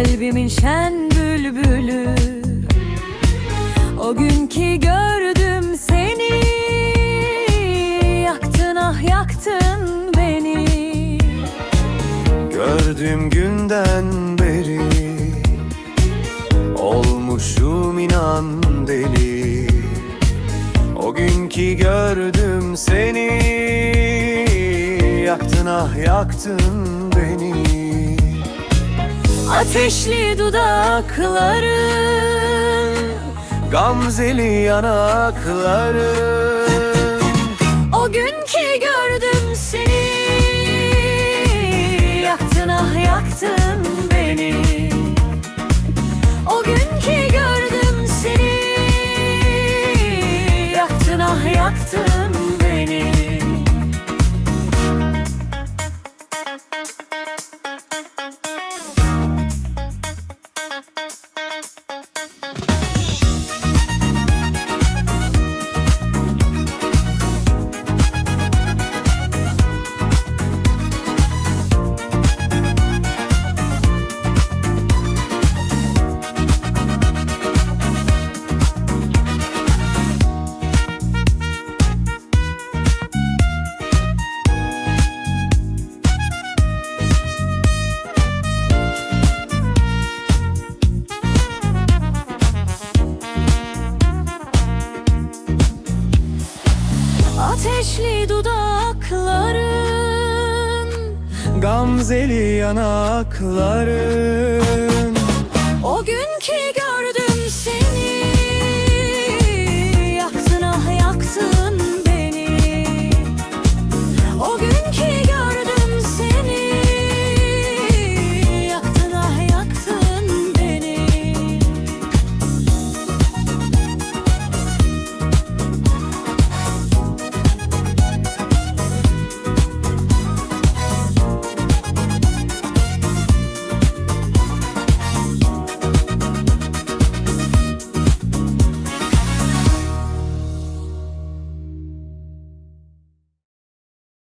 Kalbimin şen bülbülü. O gün ki gördüm seni. Yaktın ah yaktın beni. Gördüğüm günden beri Olmuşum inan deli. O gün ki gördüm seni. Yaktın ah yaktın beni Ateşli dudakların Gamzeli yanakların. O gün ki gördüm seni Yaktın ah yaktın beni. O gün ki gördüm seni Yaktın ah yaktın beni Ateşli dudakların Gamzeli yanakların. O gün ki gördüm